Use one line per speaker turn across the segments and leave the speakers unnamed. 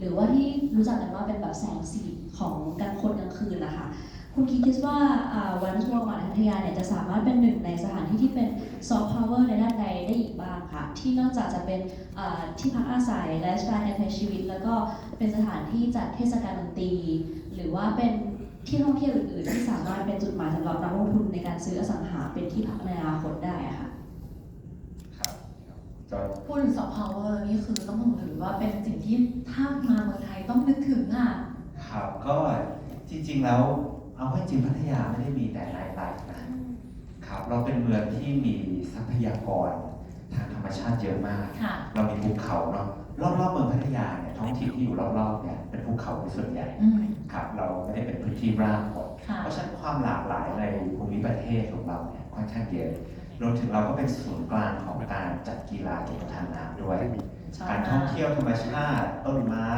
หรือว่าที่รู้จักกันว่าเป็นแบบแสงสีของกลางคนกลางคืนนะคะคุณคิดคิดว่าวันทัวร์มาพัทยาเนี่ยจะสามารถเป็นหนึ่งในสถานที่ที่เป็นซอฟต์พาวเวอร์ในด้านใดได้อีกบ้างคะที่นอกจากจะเป็นที่พักอาศัยและสไตล์การใช้ชีวิต แล้วก็เป็นสถานที่จัดเทศกาลดนตรี หรือว่าเป็นที่ท่องเที่ยวอื่นๆ ที่สามารถเป็นจุดหมายสำหรับนักลงทุนในการซื้ออสังหาเป็นที่พักในอนาคตได้ะค่ะ
พูดถึงซอฟต์พาวเวอร์นี่คือต้องบอกเลยว่าเป็นสิ่งที่ถ้ามาเมืองไทยต้องนึกถึงอะ
ครับก็จริงๆแล้วเอาให้จริงพัทยาไม่ได้มีแต่ไนท์ไลฟ์นะครับเราเป็นเมืองที่มีทรัพยากรทางธรรมชาติเยอะมาก
ค่ะ
เรามีภูเขาเนาะรอบๆเมืองพัทยาเนี่ยท้องถิ่นที่อยู่รอบๆเนี่ยเป็นภูเขาเป็นส่วนใหญ่
อืม
ครับเราไม่ได้เป็นพื้นที่ราบหมด
ค่ะ
เพราะฉะนั้นความหลากหลายในภูมิประเทศของเราเนี่ยค่อนข้างเยอะ รวมถึงเราก็เป็นศูนย์กลางของการจัดกีฬาเกี่ยวกับทางน้ำด้วย
ชอบ
การท่องเที่ยวธรรมชาติ ต้นไม้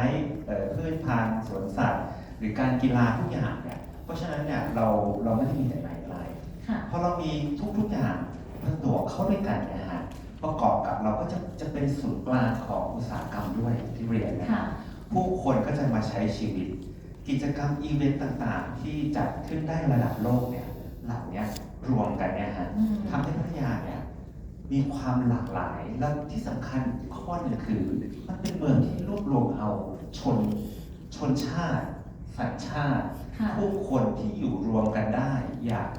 เอ่อพืชพันธุ์สวนสัตว์ หรือการกีฬาทุกอย่างเนี่ยเพราะฉะนั้นเนี่ยเราเราไม่ได้มีแต่ไนท์ไลฟ์
ค่ะ
พอเรามีทุกๆอย่างผนวกเข้าด้วยกันเนะฮะประกอบกับเราก็จะจะเป็นศูนย์กลางของอุตสาหกรรมด้วยที่เรียนนะ
ค่ะ
ผู้คนก็จะมาใช้ชีวิต กิจกรรมอีเวนต์ต่างๆ ที่จัดขึ้นได้ระดับโลกเนี่ยเหล่าเนี้ย รวมกันเนี่ยฮะ
อืม
ทำให้พัทยาเนี่ยมีความหลากหลายและที่สำคัญข้อหนึ่งคือ มันเป็นเมืองที่รวบรวมเอาชนชนชาติสัญชาติ
ค่ะ
ผู้คนที่อยู่รวมกันได้อย่าง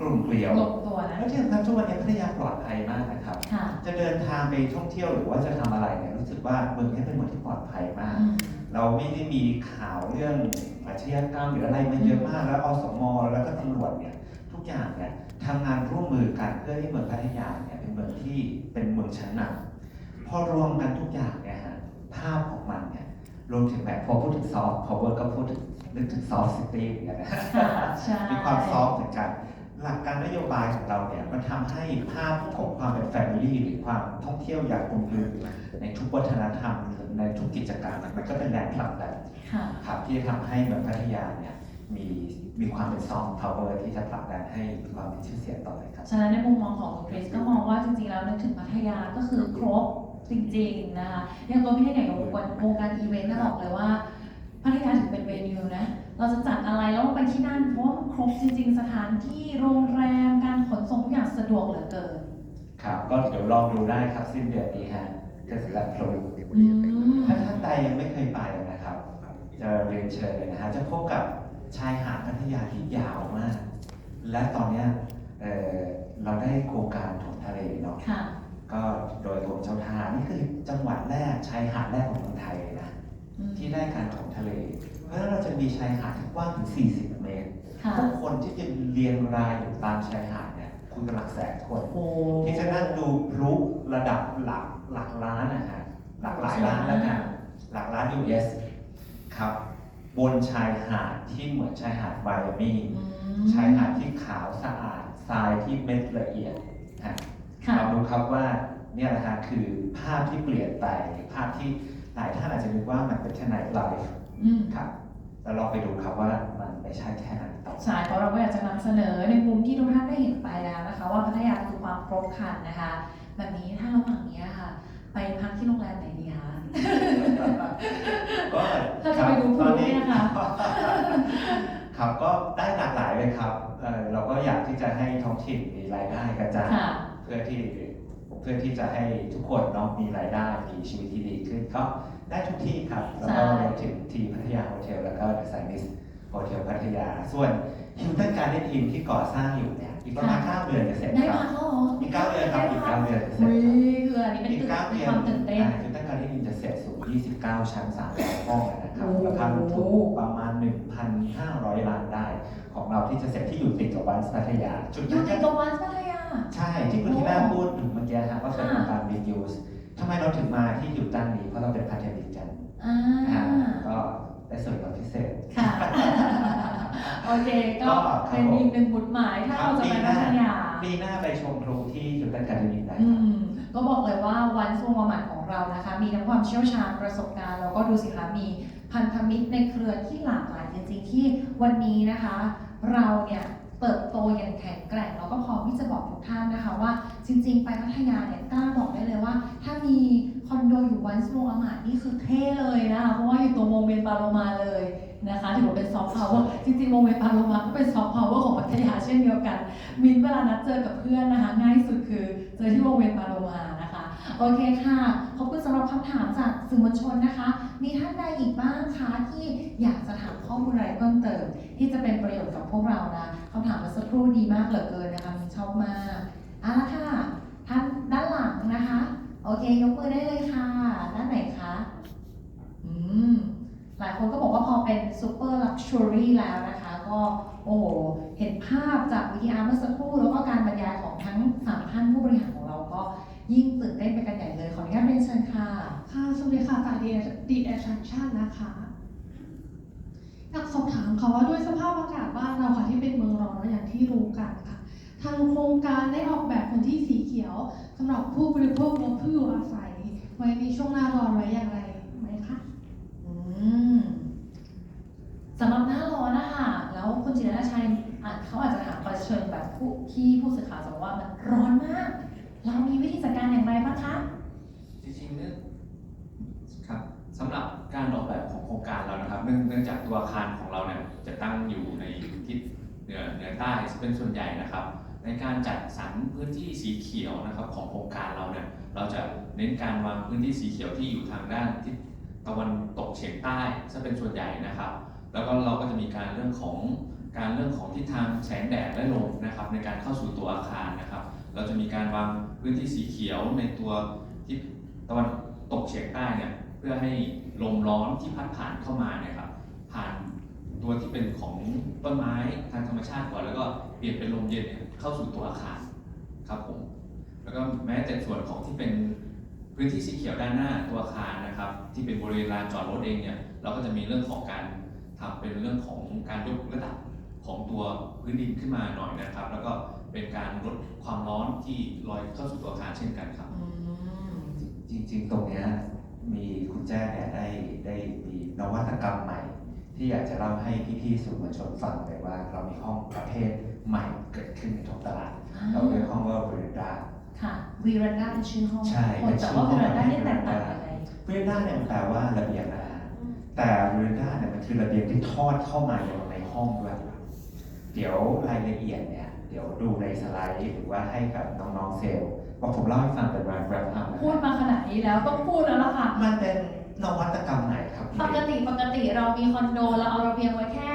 กลุ่มเกลียว
ลงตัวนะ
และที่สำคัญทุกวันนี้พัทยาปลอดภัยมากนะครับ
ค่ะ
จะเดินทางไปท่องเที่ยวหรือว่าจะทำอะไรเนี่ยรู้สึกว่าเมืองนี้เป็นเมืองที่ปลอดภัยมาก
อืม
เราไม่ได้มีข่าวเรื่องอาชญากรรมหรืออะไรมาเยอะมาก แล้วอสมแล้วก็ตำรวจเนี่ยทุก อย่างเนี่ยทำงานร่วมมือกันเพื่อให้เมืองพัทยาเนี่ยเป็นเมืองที่เป็นเมืองชั้นนำพอรวมกันทุกอย่างเนี่ยฮะภาพของมันเนี่ยรวมถึงแบบพอพูดถึงซอฟต์พาวเวอร์ก็พูดถึงนึกถึงซอฟต์ซิตี้เหมือนกันนะ
ค่ะใช่
มีความซอฟต์เหมือนกันหลักการนโยบายของเราเนี่ยมันทำให้ภาพของความเป็นแฟมิลี่หรือความท่องเที่ยวอย่างกลมกลืนในทุกวัฒนธรรมหรือในทุกกิจกรรมมันก็เป็นแรงผลักดัน
ค่ะ
ครับที่จะทำให้เมืองพัทยาเนี่ย มีมีความเป็นซอฟต์พาวเวอร์ที่จะผลักดันให้มีความมีชื่อเสียงต่อไปครับ
ฉะนั้นในมุมมองของคุณคริสก็มองว่าจริงๆแล้วนึกถึงพัทยาก็คือครบจริงๆนะคะอย่างตัวพี่เท่งกับวงการวงการอีเวนต์น่าบอกเลยว่า พัทยาถึงเป็นเวนิวนะ เราจะจัดอะไรแล้วไปที่นั่นเพราะว่ามันครบจริง ๆ สถานที่โรงแรมการขนส่งทุกอย่างสะดวกเหลือเกิน
ครับ ก็เดี๋ยวลองดูได้ครับสิ้นเดือนนี้ฮะเทศกาลพลุ
อืม
ถ้าท่านใดยังไม่เคยไปนะครับจะเรียนเชิญเลยนะฮะจะพบกับ ชายหาดพัทยาที่ยาวมาก และตอนเนี้ยเอ่อเราได้โครงการถมทะเลเนาะ
ค่ะ
ก็โดยกรมเจ้าท่านี่คือจังหวัดแรกชายหาดแรกของเมืองไทยเลยนะ
อืม
ที่ได้การถมทะเล เพราะฉะนั้นเราจะมีชายหาดที่กว้างถึง 40 เมตร
ค่ะ
ผู้คนที่จะเรียงรายอยู่ตามชายหาดเนี่ยคุณกำลังแสนคน
โอ้
ที่จะนั่งดูพลุระดับหลักหลักล้านนะฮะหลักหลายล้านแล้วกันหลักล้าน US ครับ บนชายหาดที่เหมือนชายหาดไมอามี่
อืม
ชายหาดที่ขาวสะอาดทรายที่เม็ดละเอียดฮะ
ค่ะ
เราดูครับว่าเนี่ยแหละฮะคือภาพที่เปลี่ยนไปภาพที่หลายท่านอาจจะนึกว่ามันเป็นแค่ไนท์ไลฟ์
อืม
ครับแต่ลองไปดูครับว่ามันไม่ใช่แค่นั้นต่อ
ใช่เพราะเราก็อยากจะนำเสนอในมุมที่ทุกท่านได้เห็นไปแล้วนะคะ ว่าพัทยาคือความครบครันนะคะ แบบนี้ถ้าระหว่างนี้ค่ะ ไปพักที่โรงแรมไหนดีคะ
ก็
ถ้าจะไปดูพลุเนี่ยค่ะ
ครับก็ได้หลากหลายเลยครับเอ่อเราก็อยากที่จะให้ท้องถิ่นมีรายได้กระจาย
ค่ะ
เพื่อที่เพื่อที่จะให้ทุกคนเนาะมีรายได้มีชีวิตที่ดีขึ้นก็ได้ทุกที่ครับแล้วก็
ใช่
รวมถึงที่พัทยาโฮเทลแล้วก็เดอะไซนิส โฮเทลพัทยา ส่วนฮิลตันการ์เด้นอินที่ก่อสร้างอยู่เนี่ยอีกประมาณเก้าเดือนจะเสร็จ
ได้
ครั
พั
บ
กแล้วเหรอ
อีกเก้าเดือนครับอีกเก้าเดือนจะเสร็
อุ้
จ
ย
ครับ
คืออันนี้เป็น
อีก
ตื่น
เก้า
มี
เดือ
คนวามตื่นเต้น
ฮิลตันการ์เด้นอินจะเสร็จสูง 29 ชั้น300ห้องนะครับ
โอ้โห
ราคาลงทุนประมาณ 1,500 ล้านได้ ของเราที่จะเสร็จที่อยู่ติดกับวันพัทยา จุด
อยู่
นั้น
ใน
จะ
กวันพัทยา
ใช่ที่คุณทีน่าพูดถึงเมื่อกี้ฮะว่าเป็น
ค่ะ
การ reuse ทำไมเราถึงมาที่ฮิลตันนี้เพราะเราเป็นพันธมิตรกัน
อ่า
อ่าก็ ได้ส่วนลดพิเศษ
ค่ะ โอเค ก็เป็นอีกหนึ่งบุตหมายถ้าเราจะไปพัทยา
ปีหน้าไปชมพลุที่ฮิลตันการ์เดนอินได้
อื
ครับ
มก็บอกเลยว่าวันสวงประมาทของเรานะคะ มีทั้งความเชี่ยวชาญประสบการณ์แล้วก็ดูสิคะมีพันธมิตรในเครือที่หลากหลายจริงๆที่วันนี้นะคะ เราเนี่ย เติบโตอย่างแข็งแกร่งแล้วก็พร้อมที่จะบอกทุกท่านนะคะว่า จริง ๆ ไปพัทยาเนี่ยกล้าบอกได้เลยว่า ถ้ามีคอนโดอยู่วันสโมอามาดนี่คือเท่เลยนะคะเพราะว่าอยู่ตรงโมเมนต์ปาโลมาเลยนะคะถือว่าเป็นซอฟต์พาวเวอร์จริงๆโมเมนต์ปาโลมาก็เป็นซอฟต์พาวเวอร์ของพัทยาเช่นเดียวกัน มินเวลานัดเจอกับเพื่อนนะคะ ง่ายสุดคือเจอที่โมเมนต์ปาโลมานะคะโอเคค่ะขอบคุณสำหรับคำถามจากสื่อมวลชนนะคะ มีท่านใดอีกบ้างคะที่อยากจะถามข้อมูลอะไรเพิ่มเติม ที่จะเป็นประโยชน์กับพวกเรานะ คำถามเมื่อสักครู่ดีมากเหลือเกินนะคะมินชอบมากเอะละค่ะท่านด้านหลังนะคะ โอเคยกมือได้เลยค่ะ ด้านไหนคะอืมหลายคนก็บอกว่าพอเป็นซูเปอร์ลักชัวรี่แล้วนะคะ ก็โอ้โหเห็นภาพจากวิทยาเมื่อสักครู่แล้วก็การบรรยายของทั้งสามท่านผู้บริหารของเราก็ยิ่งตื่นเต้นไปกันใหญ่เลย ขออนุญาตเรียนเชิญค่ะ
ค่ะ สวัสดีค่ะจากดีดีแอทชั่นนะคะ อยากสอบถามค่ะว่าด้วยสภาพอากาศบ้านเราค่ะที่เป็นเมืองร้อนอย่างที่รู้กันค่ะ ทางโครงการได้ออกแบบพื้นที่สีเขียวสำหรับผู้บริโภคและผู้อยู่อาศัย ไว้ในช่วงหน้าร้อนไว้อย่างไรไหมคะ
อืมสำหรับหน้าร้อนนะคะแล้วคุณจิรนาชัยอาจเขาอาจจะถามประเชิญแบบผู้ที่ผู้สื่อข่าวจะบอกว่ามันร้อนมาก เรามีวิธีจัดการอย่างไรบ้างคะ
จริงๆเนี่ยครับ สำหรับการออกแบบของโครงการเรานะครับ เนื่องเนื่องจากตัวอาคารของเราเนี่ยจะตั้งอยู่ในทิศเหนือเหนือใต้เป็นส่วนใหญ่นะครับ ในการจัดสรรพื้นที่สีเขียวนะครับของโครงการเราเนี่ยเราจะเน้นการวางพื้นที่สีเขียวที่อยู่ทางด้านทิศตะวันตกเฉียงใต้ซะเป็นส่วนใหญ่นะครับ แล้วก็เราก็จะมีการเรื่องของการเรื่องของทิศทางแสงแดดและลมนะครับ ในการเข้าสู่ตัวอาคารนะครับ เราจะมีการวางพื้นที่สีเขียวในตัวทิศตะวันตกเฉียงใต้เนี่ย เพื่อให้ลมร้อนที่พัดผ่านเข้ามาเนี่ยครับผ่านตัวที่เป็นของต้นไม้ทางธรรมชาติก่อนแล้วก็เปลี่ยนเป็นลมเย็นเนี่ยเข้าสู่ตัวอาคารครับผมแล้วก็แม้แต่ส่วนของที่เป็นพื้นที่สีเขียวด้านหน้าตัวอาคารนะครับ ที่เป็นบริเวณลานจอดรถเองเนี่ยเราก็จะมีเรื่องของการทำเป็นเรื่องของการยกระดับของตัวพื้นดินขึ้นมาหน่อยนะครับ แล้วก็เป็นการลดความร้อนที่ลอยเข้าสู่ตัวอาคารเช่นกันครับ
อืม
จริง ๆ ตรงเนี้ย มีคุณแจ้เนี่ยได้ได้มีนวัตกรรมใหม่ ที่อยากจะเล่าให้พี่ๆสื่อมวลชนฟังเลยว่า เรามีห้องประเภทใหม่เกิดขึ้นในท้องตลาด เราเรียกห้องว่าบริดา
ค่ะวีรันดาเป็นชื่อห้อง
ใช่
คนแต่ว่าวีรันดานี่แตกต่างยังไง
บริดาเนี่ยมันแปลว่าระเบียงอาหารแต่บริดาเนี่ยมันคือระเบียงที่ทอดเข้ามายังในห้องด้วยเดี๋ยวรายละเอียดเนี่ยเดี๋ยวดูในสไลด์หรือว่าให้กับน้องๆเซลล์ว่าผมเล่าให้ฟังเป็นรายแรปอัพ นะค
พูด
รับ
มาขนาดนี้แล้วต้องพูดแล้วล่ะค่ะ
มันเป็นนวัตกรรมไหนครับพี่
ปกติปกติเรามีคอนโดเราเอาระเบียงไว้แค่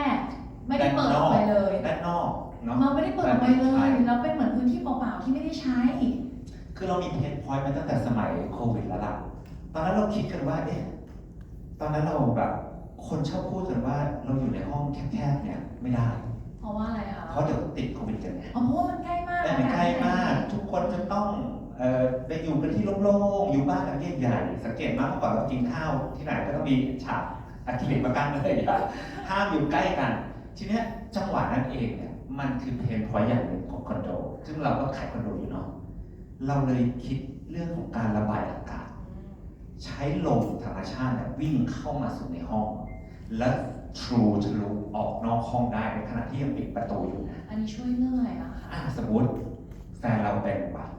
ไม่ได้เปิดออกไปเลย
ด้านนอกเนาะ
เราไม่ได้เปิดออกไปเลยเราเป็นเหมือนพื้นที่เปล่าๆที่ไม่ได้ใช้
คือเรามีเพนพอยต์มาตั้งแต่สมัยโควิดแล้วล่ะตอนนั้นเราคิดกันว่าเอ๊ะตอนนั้นเราแบบคนชอบพูดกันว่าเราอยู่ในห้องแคบๆเนี่ยไม่ได้
เพราะว่าอะไรคะ
เพ ราะเดี๋ยวติดโควิดกันไง
อ๋อเพราะว่ามันใกล้มาก
แต่มันใกล้มาก ทุกคนจะต้องเอ่อไปอยู่กันที่โล่งๆ อยู่บ้านหลังใหญ่ๆสังเกตมากเมื่อก่อนเรากินข้าวที่ไหนก็ต้องมีฉากอะคริลิกมากั้นเลยอะห้ามอยู่ใกล้กัน ทีเนี้ยจังหวะนั้นเองเนี่ยมันคือเพนพอยต์อย่างหนึ่งของคอนโด ซึ่งเราก็ขายคอนโดอยู่เนาะเราเลยคิดเรื่องของการระบายอากาศ ใช้ลมธรรมชาติเนี่ยวิ่งเข้ามาสู่ในห้อง และทรูทะลุออกนอกห้องได้ในขณะที่ยังปิดประตูอยู่นะ
อันนี้ช่วยเรื่องอะไรนะคะ
อะสมมติแฟนเราเป็นหวัด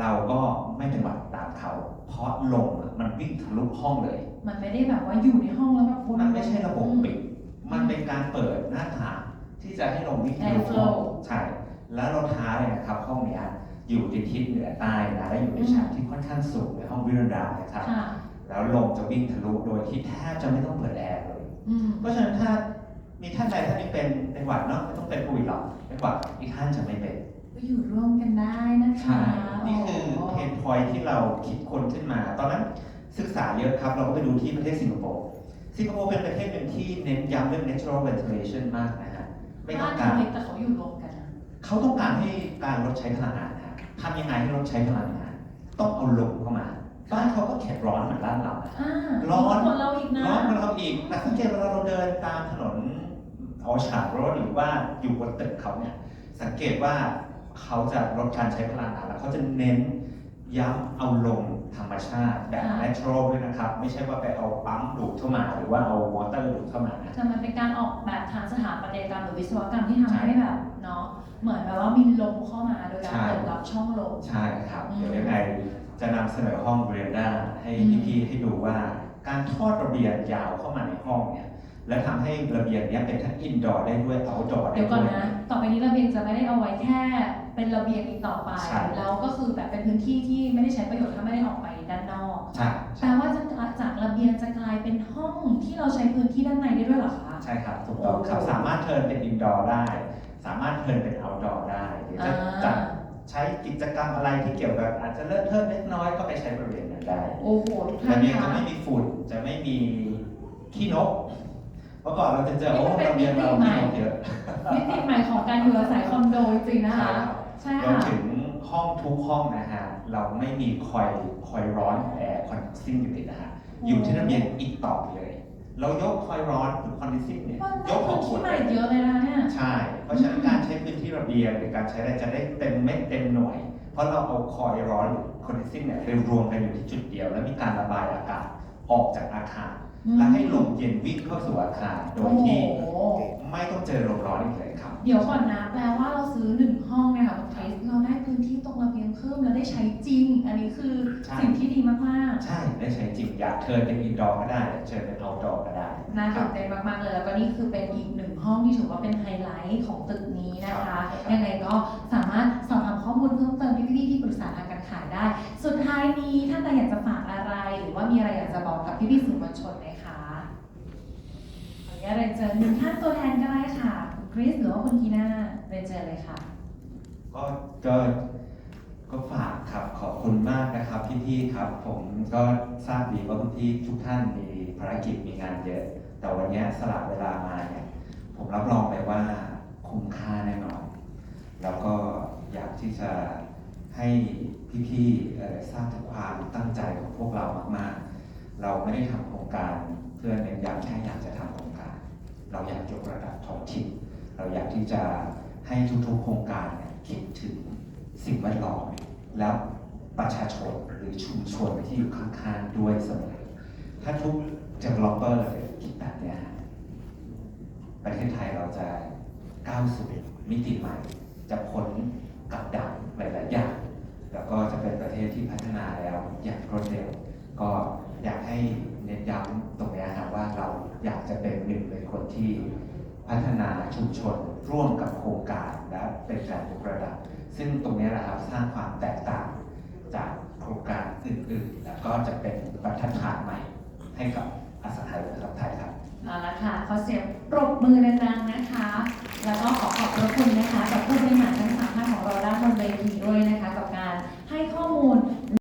เราก็ไม่เป็นหวัดตามเขา เพราะลมอะมันวิ่งทะลุห้องเลย
มันไม่ได้แบบว่าอยู่ในห้องแล้วแบบวน
มันไม่ใช่ระบบปิด มันเป็นการเปิดหน้าต่างที่จะให้ลมวิ่งทะลุห้องใช่แล้วเราท้าเลยนะครับห้องเนี้ยอยู่ในทิศเหนือใต้นะและอยู่ในชั้นที่ค่อนข้างสูงในห้องวิรันดานะครับ
ค่ะ
แล้วลมจะวิ่งทะลุโดยที่แทบจะไม่ต้องเปิดแอร์เลย
อืม
เพราะฉะนั้นถ้ามีท่านใดท่านนี้เป็นเป็นหวัดเนาะไม่ต้องเป็นโควิดหรอกเป็นหวัดอีกท่านจะไม่เป็น
ก็อยู่ร่วมกันได้นะคะ
ใช่นี่คือเพนพอยที่เราคิดคนขึ้นมา ตอนนั้นศึกษาเยอะครับ เราก็ไปดูที่ประเทศสิงคโปร์สิงคโปร์เป็นประเทศหนึ่งที่เน้นย้ำเรื่อง natural ventilation มากนะฮะไม่ต้
บ้า
อนง
เขา
การ
เล็กแต่เขาอยู่รวมกันนะ
เขาต้องการให้การลดใช้พลังงานนะทำยังไงให้ลดใช้พลังงาน ต้องเอาลมเข้ามา บ้านเขาก็แขกร้อนเหมือนบ้านเรานะ
อ่า
ร้อน
คนเราอีกนะ
ร้อนกว่าเราอีกแต่สังเกตเวลาเราเดินตามถนนออชาร์ดโรดหรือว่าอยู่บนตึกเขาเนี่ย สังเกตว่าเขาจะลดการใช้พลังงานแล้วเขาจะเน้นย้ำเอาลงธรรมชาติแบบ
ค่ะ
natural ด้วยนะครับ ไม่ใช่ว่าไปเอาปั๊มดูดเข้ามา หรือว่าเอามอเตอร์ดูดเข้ามานะ
แต่มันเป็นการออกแบบทางสถาปัตยกรรมหรือวิศวกรรมที่ทำ
ใช่
ให้แบบเนาะเหมือนแบบว่ามีลมเข้ามาโดยการ
ใช่
เปิดรับช่องลม
ใช่ครับ
อืม
เดี๋ยวยังไง จะนำเสนอห้องเรียนได้ให้
อืม
พี่ๆให้ดูว่า การทอดระเบียงยาวเข้ามาในห้องเนี่ยและทำให้ระเบียงเนี้ยเป็นทั้งอินดอร์ได้ด้วยเอาท์ดอร์ได้
เดี๋ยวก่
ด้
อน
วย
นะ ต่อไปนี้ระเบียงจะไม่ได้เอาไว้แค่เป็นระเบียงอีกต่อไป
ใช่
แล้วก็คือแบบเป็นพื้นที่ที่ไม่ได้ใช้ประโยชน์ถ้าไม่ได้ออกไปด้านนอก
ใช่
แปลว่าจะจากระเบียงจะกลายเป็นห้องที่เราใช้พื้นที่ด้านในได้ด้วยเหรอคะ
ใช่ครับถูกต้องครับ
โอ้
สามารถเทิร์นเป็นอินดอร์ได้ สามารถเทิร์นเป็นเอาท์ดอร์ได้เดี๋ยวจะ
อ่า
จัด ใช้กิจกรรมอะไรที่เกี่ยวกับอาจจะเลอะเทอะเล็กน้อยก็ไปใช้บริเวณนั้นได้
โอ้โหทุกท่า
ระ
น
เบียง
คะ
จะไม่มีฝุ่นจะไม่มีขี้นกเมื่อก่อนเราจะเจอ
นี่
โอ้
มันเป็น
ระเบียงเรา
มิติใหม่
ขี้นกเยอะ
มิติใหม่ของการอยู่อาศัยคอนโดจริงๆนะคะ ใช่
รวม
ค่ะ
ถึงห้องทุกห้องนะฮะเราไม่มีคอยคอยร้อนแอร์คอนดิซิ่งอยู่ติดนะฮะอยู่ที่ระเบียงอีกต่อไปเลย เรายกคอยร้อนหรือคอนดิซิ่งเนี่ย
มัน
ย
ได้
กข
พื้
อง
น
คุ
ที่
ณ
ใหม่เยอะเลยนะคะเนี่ย
ใช่ เพราะฉะนั้นการใช้พื้นที่ระเบียงหรือการใช้อะไรจะได้เต็มเม็ดเต็มหน่วย เพราะเราเอาคอยร้อนหรือคอนดิซิ่งเนี่ยไปรวมกันอยู่ที่จุดเดียว แล้วมีการระบายอากาศออกจากอาคาร และให้ลมเย็นวิ่งเข้าสู่อาคารโด
โอ้
ย
โห
ที่ไม่ต้องเจอลมร้อนอีกเลยครับ
เดี๋ยวก่อนนะแปลว่าเราซื้อหนึ่งห้องเนี่ยค่ะคุณคริสเราได้พื้นที่ตรงระเบียงเพิ่มแล้วได้ใช้จริง อันนี้คือ
ใช่
สิ่งที่ดีมาก
ใช่ได้ใช้จริงอยากเทิร์นเป็นอินดอร์ก็ได้เชิญเป็นเอาท์ดอร์ก็ได้
ๆน่าตื่นเต้นมากๆเลยแล้วก็นี่คือเป็นอีกหนึ่งห้องที่ถือว่าเป็นไฮไลท์ของตึกนี้นะคะ
ครับ
ยังไงก็สามารถสอบถามข้อมูลเพิ่มเติมที่พี่ๆที่ปรึกษาทางการขายได้ สุดท้ายนี้ถ้าใครอยากจะฝากอะไร หรือว่ามีอะไรอยากจะบอกกับพี่ๆสื่อมวลชนไหมคะขออนุญาตเรียนเชิญหนึ่งท่านตัวแทนก็ได้ค่ะ คริสหรือว่าคุณทีน่าเรียนเชิญเลยค่ะ
ก็ก็ก็ฝากครับขอบคุณมากนะครับพี่ๆครับ ผมก็ทราบดีว่าพี่ทุกท่านมีภารกิจมีงานเยอะ แต่วันนี้สละเวลามาเนี่ยผมรับรองเลยว่าคุ้มค่าแน่นอนแล้วก็อยากที่จะให้พี่ๆทราบถึงความตั้งใจของพวกเรามากๆ เราไม่ได้ทำโครงการเพื่อเน้นย้ำแค่อยากจะทำโครงการ เราอยากยกระดับท้องถิ่น เราอยากที่จะให้ทุกๆโครงการคิดถึงสิ่งแวดล้อมแล้วประชาชนหรือชุมชนที่อยู่ข้างๆด้วยเสมอถ้าทุก developer คิดแบบเนี้ประเทศไทยเราจะก้าวสู่มิติใหม่ จะพ้นกับดักหลายๆอย่างแล้วก็จะเป็นประเทศที่พัฒนาแล้วอย่างรวดเร็ว ก็อยากให้เน้นย้ำตรงเนี้ครับว่าเราอยากจะเป็นหนึ่งในคนที่ พัฒนาชุมชน ร่วมกับโครงการและเป็นการยกระดับ ซึ่งตรงนี้นะครับสร้างความแตกต่างจากโครงการอื่นๆ แล้วก็จะเป็นบรรทัดฐานใหม่ให้กับอสังหาริมทรัพย์ไทยครับ
เอาละค่ะขอเสียงปรบมือดังๆนะคะ แล้วก็ขอขอบพระคุณนะคะกับผู้บริหารทั้งสามท่านของเราด้านบนเวทีด้วยนะคะ กับการให้ข้อมูล